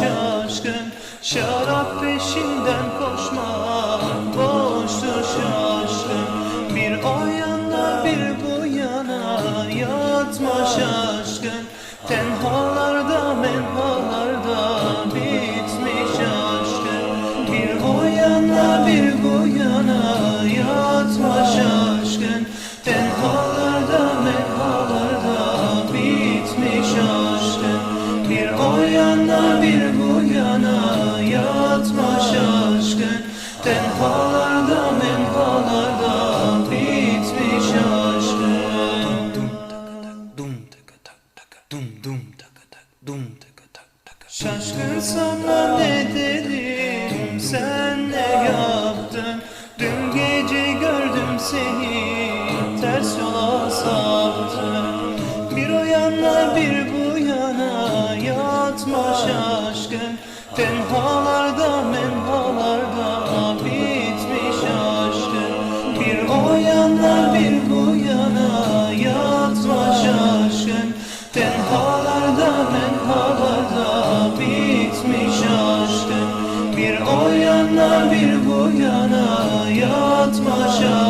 şaşkın. Şarap peşinden koşma şaşkın Tenhalarda menhalarda bitmiş aşkın. Bir o yana bir bu yana yatmış aşkın. Tenhalarda menhalarda bitmiş aşkın. Bir o yana bir bu yana yatmış aşkın. Tenhalarda Şaşkın sana ne dedim sen ne yaptın? Dün gece gördüm seni ters yola saptın. Bir o yana bir bu yana yatma şaşkın. Tenhalarda men bitmiş aşkın. Bir o yana bir bu yana yatma şaşkın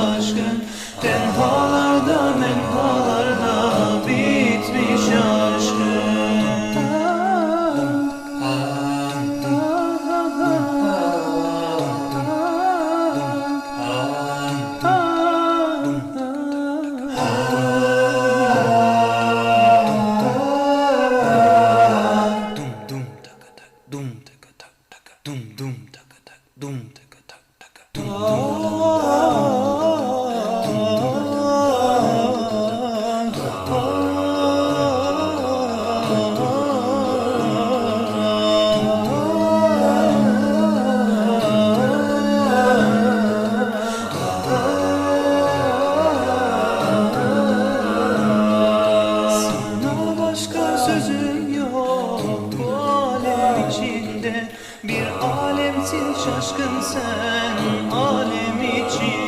sözüm yok bu alem içinde bir için şaşkın sen alem için.